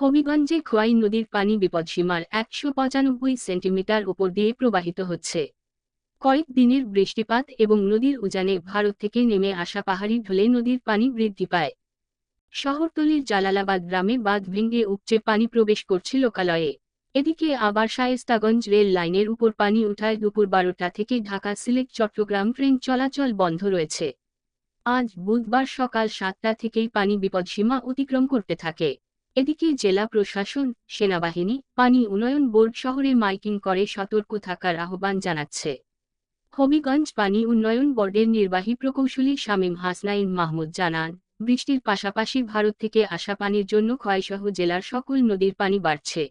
হবিগঞ্জে খোয়াই নদীর পানি বিপদসীমার একশো পঁচানব্বই সেন্টিমিটার উপর দিয়ে প্রবাহিত হচ্ছে। কয়েক দিনের বৃষ্টিপাত এবং নদীর উজানে ভারত থেকে নেমে আসা পাহাড়ি ঢলে নদীর পানি বৃদ্ধি পায়। শহরতলির জালালাবাদ গ্রামে বাঁধ ভেঙে উপচে পানি প্রবেশ করছে লোকালয়ে। এদিকে আবার শায়েস্তাগঞ্জ রেল লাইনের উপর পানি উঠায় দুপুর বারোটা থেকে ঢাকা সিলেট চট্টগ্রাম ট্রেন চলাচল বন্ধ রয়েছে। আজ বুধবার সকাল সাতটা থেকেই পানি বিপদসীমা অতিক্রম করতে থাকে। এদিকে জেলা প্রশাসন, সেনাবাহিনী, পানি উন্নয়ন বোর্ড শহরে মাইকিং করে সতর্ক থাকার আহ্বান জানাচ্ছে। হবিগঞ্জ পানি উন্নয়ন বোর্ডের নির্বাহী প্রকৌশলী শামীম হাসনাইন মাহমুদ জানান, বৃষ্টির পাশাপাশি ভারত থেকে আসা পানির জন্য ক্ষয়সহ জেলার সকল নদীর পানি বাড়ছে।